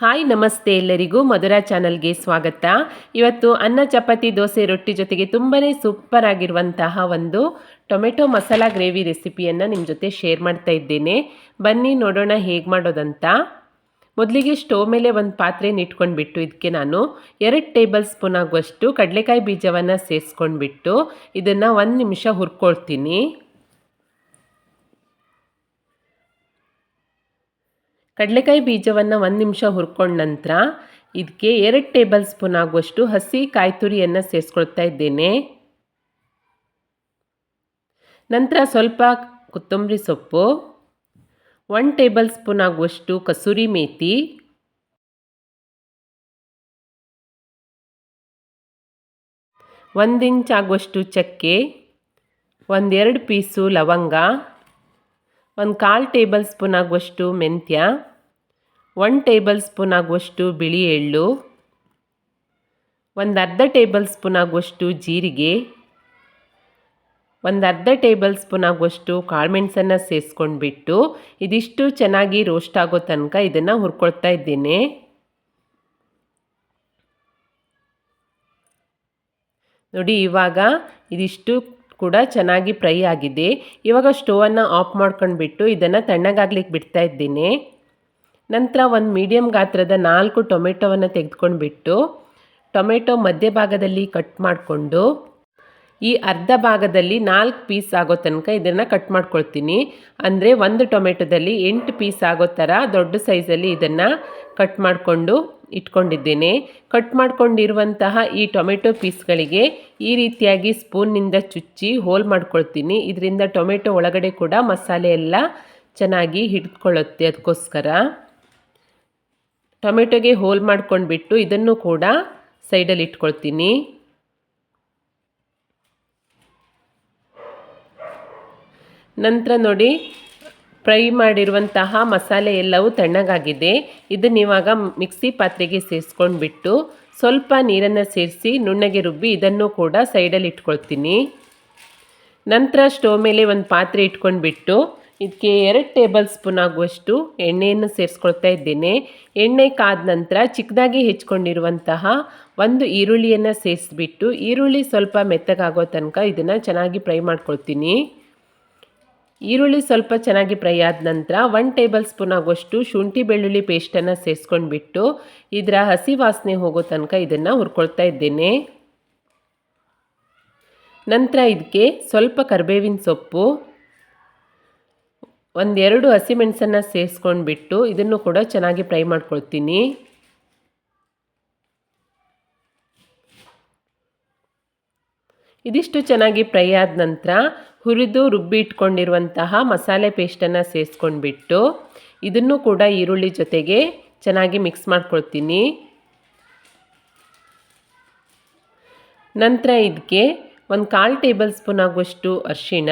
Hi, ನಮಸ್ತೆ ಎಲ್ಲರಿಗೂ ಮಧುರಾ ಚಾನಲ್ಗೆ ಸ್ವಾಗತ. ಇವತ್ತು ಅನ್ನ ಚಪಾತಿ ದೋಸೆ ರೊಟ್ಟಿ ಜೊತೆಗೆ ತುಂಬಾ ಸೂಪರ್ ಆಗಿರುವಂತಹ ಒಂದು ಟೊಮೆಟೊ ಮಸಾಲ ಗ್ರೇವಿ ರೆಸಿಪಿಯನ್ನು ನಿಮ್ಮ ಜೊತೆ ಶೇರ್ ಮಾಡ್ತಾ ಇದ್ದೇನೆ. ಬನ್ನಿ, ನೋಡೋಣ ಹೇಗೆ ಮಾಡೋದಂತ. ಮೊದಲಿಗೆ ಸ್ಟೋವ್ ಮೇಲೆ ಒಂದು ಪಾತ್ರೆನ ಇಟ್ಕೊಂಡ್ಬಿಟ್ಟು ಇದಕ್ಕೆ ನಾನು ಎರಡು ಟೇಬಲ್ ಸ್ಪೂನ್ ಆಗುವಷ್ಟು ಕಡಲೆಕಾಯಿ ಬೀಜವನ್ನು ಸೇರಿಸ್ಕೊಂಡ್ಬಿಟ್ಟು ಇದನ್ನು ಒಂದು ನಿಮಿಷ ಹುರ್ಕೊಳ್ತೀನಿ. ಕಡಲೆಕಾಯಿ ಬೀಜವನ್ನು ಒಂದು ನಿಮಿಷ ಹುರ್ಕೊಂಡ ನಂತರ ಇದಕ್ಕೆ ಎರಡು ಟೇಬಲ್ ಸ್ಪೂನ್ ಆಗುವಷ್ಟು ಹಸಿ ಕಾಯಿ ತುರಿಯನ್ನು ಸೇರಿಸ್ಕೊಳ್ತಾ ಇದ್ದೇನೆ. ನಂತರ ಸ್ವಲ್ಪ ಕೊತ್ತಂಬರಿ ಸೊಪ್ಪು ಒನ್ ಟೇಬಲ್ ಸ್ಪೂನ್ ಆಗುವಷ್ಟು ಕಸೂರಿ ಮೇಥಿ ಒಂದು ಇಂಚ್ ಆಗುವಷ್ಟು ಚಕ್ಕೆ ಒಂದೆರಡು ಪೀಸು ಲವಂಗ ಒಂದು ಕಾಲು ಟೇಬಲ್ ಸ್ಪೂನ್ ಆಗುವಷ್ಟು ಮೆಂತ್ಯ ಒನ್ ಟೇಬಲ್ ಸ್ಪೂನ್ ಆಗುವಷ್ಟು ಬಿಳಿ ಎಳ್ಳು, ಒಂದು ಅರ್ಧ ಟೇಬಲ್ ಸ್ಪೂನ್ ಆಗುವಷ್ಟು ಜೀರಿಗೆ, ಒಂದು ಅರ್ಧ ಟೇಬಲ್ ಸ್ಪೂನ್ ಆಗುವಷ್ಟು ಕಾಳುಮೆಣಸನ್ನು ಸೇರಿಸ್ಕೊಂಡ್ಬಿಟ್ಟು ಇದಿಷ್ಟು ಚೆನ್ನಾಗಿ ರೋಸ್ಟ್ ಆಗೋ ತನಕ ಇದನ್ನು ಹುರ್ಕೊಳ್ತಾ ಇದ್ದೀನಿ. ನೋಡಿ ಇವಾಗ ಇದಿಷ್ಟು ಕೂಡ ಚೆನ್ನಾಗಿ ಫ್ರೈ ಆಗಿದೆ. ಇವಾಗ ಸ್ಟೋವನ್ನು ಆಫ್ ಮಾಡ್ಕೊಂಡ್ಬಿಟ್ಟು ಇದನ್ನು ತಣ್ಣಗಾಗ್ಲಿಕ್ಕೆ ಬಿಡ್ತಾ ಇದ್ದೀನಿ. ನಂತರ ಒಂದು ಮೀಡಿಯಮ್ ಗಾತ್ರದ ನಾಲ್ಕು ಟೊಮೆಟೊವನ್ನು ತೆಗೆದುಕೊಂಡ್ಬಿಟ್ಟು ಟೊಮೆಟೊ ಮಧ್ಯಭಾಗದಲ್ಲಿ ಕಟ್ ಮಾಡಿಕೊಂಡು ಈ ಅರ್ಧ ಭಾಗದಲ್ಲಿ ನಾಲ್ಕು ಪೀಸ್ ಆಗೋ ತನಕ ಇದನ್ನು ಕಟ್ ಮಾಡ್ಕೊಳ್ತೀನಿ. ಅಂದರೆ ಒಂದು ಟೊಮೆಟೊದಲ್ಲಿ ಎಂಟು ಪೀಸ್ ಆಗೋ ಥರ ದೊಡ್ಡ ಸೈಜಲ್ಲಿ ಇದನ್ನು ಕಟ್ ಮಾಡಿಕೊಂಡು ಇಟ್ಕೊಂಡಿದ್ದೇನೆ. ಕಟ್ ಮಾಡಿಕೊಂಡಿರುವಂತಹ ಈ ಟೊಮೆಟೊ ಪೀಸ್ಗಳಿಗೆ ಈ ರೀತಿಯಾಗಿ ಸ್ಪೂನ್ನಿಂದ ಚುಚ್ಚಿ ಹೋಲ್ ಮಾಡ್ಕೊಳ್ತೀನಿ. ಇದರಿಂದ ಟೊಮೆಟೊ ಒಳಗಡೆ ಕೂಡ ಮಸಾಲೆ ಎಲ್ಲ ಚೆನ್ನಾಗಿ ಹಿಡ್ಕೊಳ್ಳುತ್ತೆ ಅದಕ್ಕೋಸ್ಕರ. ಟೊಮೆಟೊಗೆ ಹೋಲ್ ಮಾಡ್ಕೊಂಡ್ಬಿಟ್ಟು ಇದನ್ನು ಕೂಡ ಸೈಡಲ್ಲಿ ಇಟ್ಕೊಳ್ತೀನಿ. ನಂತರ ನೋಡಿ, ಫ್ರೈ ಮಾಡಿರುವಂತಹ ಮಸಾಲೆ ಎಲ್ಲವೂ ತಣ್ಣಗಾಗಿದೆ. ಇದನ್ನು ಇವಾಗ ಮಿಕ್ಸಿ ಪಾತ್ರೆಗೆ ಸೇರಿಸ್ಕೊಂಡ್ಬಿಟ್ಟು ಸ್ವಲ್ಪ ನೀರನ್ನು ಸೇರಿಸಿ ನುಣ್ಣಗೆ ರುಬ್ಬಿ ಇದನ್ನು ಕೂಡ ಸೈಡಲ್ಲಿ ಇಟ್ಕೊಳ್ತೀನಿ. ನಂತರ ಸ್ಟೋವ್ ಮೇಲೆ ಒಂದು ಪಾತ್ರೆ ಇಟ್ಕೊಂಡ್ಬಿಟ್ಟು ಇದಕ್ಕೆ ಎರಡು ಟೇಬಲ್ ಸ್ಪೂನ್ ಆಗುವಷ್ಟು ಎಣ್ಣೆಯನ್ನು ಸೇರಿಸ್ಕೊಳ್ತಾ ಇದ್ದೇನೆ. ಎಣ್ಣೆ ಕಾದ ನಂತರ ಚಿಕ್ಕದಾಗಿ ಹೆಚ್ಕೊಂಡಿರುವಂತಹ ಒಂದು ಈರುಳ್ಳಿಯನ್ನು ಸೇರಿಸ್ಬಿಟ್ಟು ಈರುಳ್ಳಿ ಸ್ವಲ್ಪ ಮೆತ್ತಗಾಗೋ ತನಕ ಇದನ್ನು ಚೆನ್ನಾಗಿ ಫ್ರೈ ಮಾಡ್ಕೊಳ್ತೀನಿ. ಈರುಳ್ಳಿ ಸ್ವಲ್ಪ ಚೆನ್ನಾಗಿ ಫ್ರೈ ಆದ ನಂತರ ಒನ್ ಟೇಬಲ್ ಸ್ಪೂನ್ ಆಗುವಷ್ಟು ಶುಂಠಿ ಬೆಳ್ಳುಳ್ಳಿ ಪೇಸ್ಟನ್ನು ಸೇರಿಸ್ಕೊಂಡ್ಬಿಟ್ಟು ಇದರ ಹಸಿ ವಾಸನೆ ಹೋಗೋ ತನಕ ಇದನ್ನು ಹುರ್ಕೊಳ್ತಾ ಇದ್ದೇನೆ. ನಂತರ ಇದಕ್ಕೆ ಸ್ವಲ್ಪ ಕರಿಬೇವಿನ ಸೊಪ್ಪು, ಒಂದೆರಡು ಹಸಿಮೆಣಸನ್ನು ಸೇರಿಸ್ಕೊಂಡ್ಬಿಟ್ಟು ಇದನ್ನು ಕೂಡ ಚೆನ್ನಾಗಿ ಫ್ರೈ ಮಾಡ್ಕೊಳ್ತೀನಿ. ಇದಿಷ್ಟು ಚೆನ್ನಾಗಿ ಫ್ರೈ ಆದ ನಂತರ ಹುರಿದು ರುಬ್ಬಿ ಇಟ್ಕೊಂಡಿರುವಂತಹ ಮಸಾಲೆ ಪೇಸ್ಟನ್ನು ಸೇರಿಸ್ಕೊಂಡ್ಬಿಟ್ಟು ಇದನ್ನು ಕೂಡ ಈರುಳ್ಳಿ ಜೊತೆಗೆ ಚೆನ್ನಾಗಿ ಮಿಕ್ಸ್ ಮಾಡ್ಕೊಳ್ತೀನಿ. ನಂತರ ಇದಕ್ಕೆ ಒಂದು ಕಾಲು ಟೇಬಲ್ ಸ್ಪೂನ್ ಆಗುವಷ್ಟು ಅರಿಶಿಣ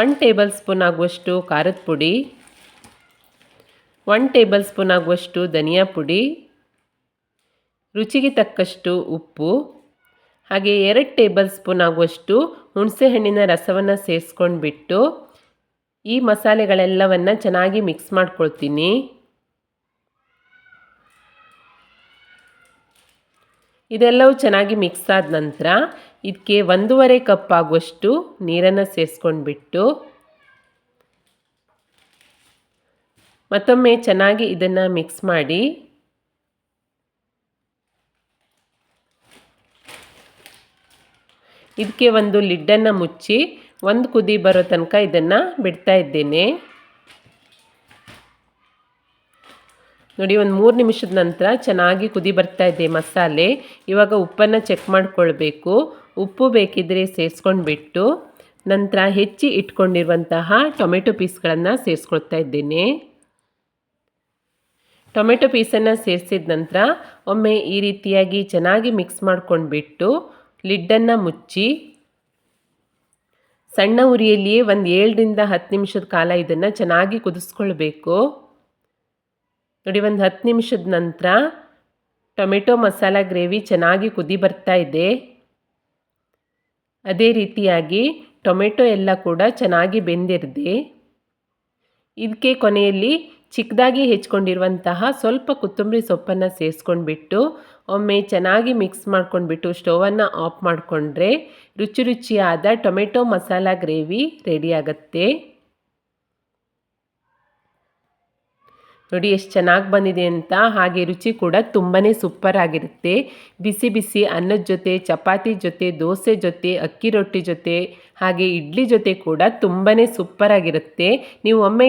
ಒನ್ ಟೇಬಲ್ ಸ್ಪೂನ್ ಆಗುವಷ್ಟು ಖಾರದ ಪುಡಿ ಒನ್ ಟೇಬಲ್ ಸ್ಪೂನ್ ಆಗುವಷ್ಟು ಧನಿಯಾ ಪುಡಿ, ರುಚಿಗೆ ತಕ್ಕಷ್ಟು ಉಪ್ಪು ಹಾಗೆ ಎರಡು ಟೇಬಲ್ ಸ್ಪೂನ್ ಆಗುವಷ್ಟು ಹುಣಸೆಹಣ್ಣಿನ ರಸವನ್ನು ಸೇರಿಸ್ಕೊಂಡ್ಬಿಟ್ಟು ಈ ಮಸಾಲೆಗಳೆಲ್ಲವನ್ನು ಚೆನ್ನಾಗಿ ಮಿಕ್ಸ್ ಮಾಡ್ಕೊಳ್ತೀನಿ. ಇದೆಲ್ಲವೂ ಚೆನ್ನಾಗಿ ಮಿಕ್ಸ್ ಆದ ನಂತರ ಇದಕ್ಕೆ ಒಂದೂವರೆ ಕಪ್ ಆಗುವಷ್ಟು ನೀರನ್ನು ಸೇರಿಸ್ಕೊಂಡ್ಬಿಟ್ಟು ಮತ್ತೊಮ್ಮೆ ಚೆನ್ನಾಗಿ ಇದನ್ನು ಮಿಕ್ಸ್ ಮಾಡಿ ಇದಕ್ಕೆ ಒಂದು ಲಿಡ್ಡನ್ನು ಮುಚ್ಚಿ ಒಂದು ಕುದಿ ಬರೋ ತನಕ ಇದನ್ನು ಬಿಡ್ತಾ ಇದ್ದೇನೆ. ನೋಡಿ, ಒಂದು ಮೂರು ನಿಮಿಷದ ನಂತರ ಚೆನ್ನಾಗಿ ಕುದಿ ಬರ್ತಾ ಇದೆ ಮಸಾಲೆ. ಇವಾಗ ಉಪ್ಪನ್ನು ಚೆಕ್ ಮಾಡಿಕೊಳ್ಬೇಕು. ಉಪ್ಪು ಬೇಕಿದ್ದರೆ ಸೇರಿಸ್ಕೊಂಡ್ಬಿಟ್ಟು ನಂತರ ಹೆಚ್ಚಿ ಇಟ್ಕೊಂಡಿರುವಂತಹ ಟೊಮೆಟೊ ಪೀಸ್ಗಳನ್ನು ಸೇರಿಸ್ಕೊಳ್ತಾ ಇದ್ದೇನೆ. ಟೊಮೆಟೊ ಪೀಸನ್ನು ಸೇರಿಸಿದ ನಂತರ ಒಮ್ಮೆ ಈ ರೀತಿಯಾಗಿ ಚೆನ್ನಾಗಿ ಮಿಕ್ಸ್ ಮಾಡ್ಕೊಂಡ್ಬಿಟ್ಟು ಲಿಡ್ಡನ್ನು ಮುಚ್ಚಿ ಸಣ್ಣ ಉರಿಯಲ್ಲಿಯೇ ಒಂದು ಏಳರಿಂದ ಹತ್ತು ನಿಮಿಷದ ಕಾಲ ಇದನ್ನು ಚೆನ್ನಾಗಿ ಕುದಿಸ್ಕೊಳ್ಬೇಕು. ನೋಡಿ, ಒಂದು ಹತ್ತು ನಿಮಿಷದ ನಂತರ ಟೊಮೆಟೊ ಮಸಾಲ ಗ್ರೇವಿ ಚೆನ್ನಾಗಿ ಕುದಿ ಬರ್ತಾ ಇದೆ. ಅದೇ ರೀತಿಯಾಗಿ ಟೊಮೆಟೊ ಎಲ್ಲ ಕೂಡ ಚೆನ್ನಾಗಿ ಬೆಂದಿರದೆ. ಇದಕ್ಕೆ ಕೊನೆಯಲ್ಲಿ ಚಿಕ್ಕದಾಗಿ ಹೆಚ್ಕೊಂಡಿರುವಂತಹ ಸ್ವಲ್ಪ ಕೊತ್ತಂಬರಿ ಸೊಪ್ಪನ್ನು ಸೇರಿಸ್ಕೊಂಡ್ಬಿಟ್ಟು, ಒಮ್ಮೆ ಚೆನ್ನಾಗಿ ಮಿಕ್ಸ್ ಮಾಡ್ಕೊಂಡ್ಬಿಟ್ಟು ಸ್ಟೋವನ್ನು ಆಫ್ ಮಾಡಿಕೊಂಡ್ರೆ ರುಚಿ ರುಚಿಯಾದ ಟೊಮೆಟೊ ಮಸಾಲ ಗ್ರೇವಿ ರೆಡಿ ಆಗುತ್ತೆ. ನೋಡಿ ಎಷ್ಟು ಚೆನ್ನಾಗಿ ಬಂದಿದೆ ಅಂತ, ಹಾಗೆ ರುಚಿ ಕೂಡ ತುಂಬಾ ಸೂಪರ್ ಆಗಿರುತ್ತೆ. ಬಿಸಿ ಬಿಸಿ ಅನ್ನದ ಜೊತೆ, ಚಪಾತಿ ಜೊತೆ, ದೋಸೆ ಜೊತೆ, ಅಕ್ಕಿ ರೊಟ್ಟಿ ಜೊತೆ, ಹಾಗೆ ಇಡ್ಲಿ ಜೊತೆ ಕೂಡ ತುಂಬಾ ಸೂಪರ್ ಆಗಿರುತ್ತೆ. ನೀವು ಒಮ್ಮೆ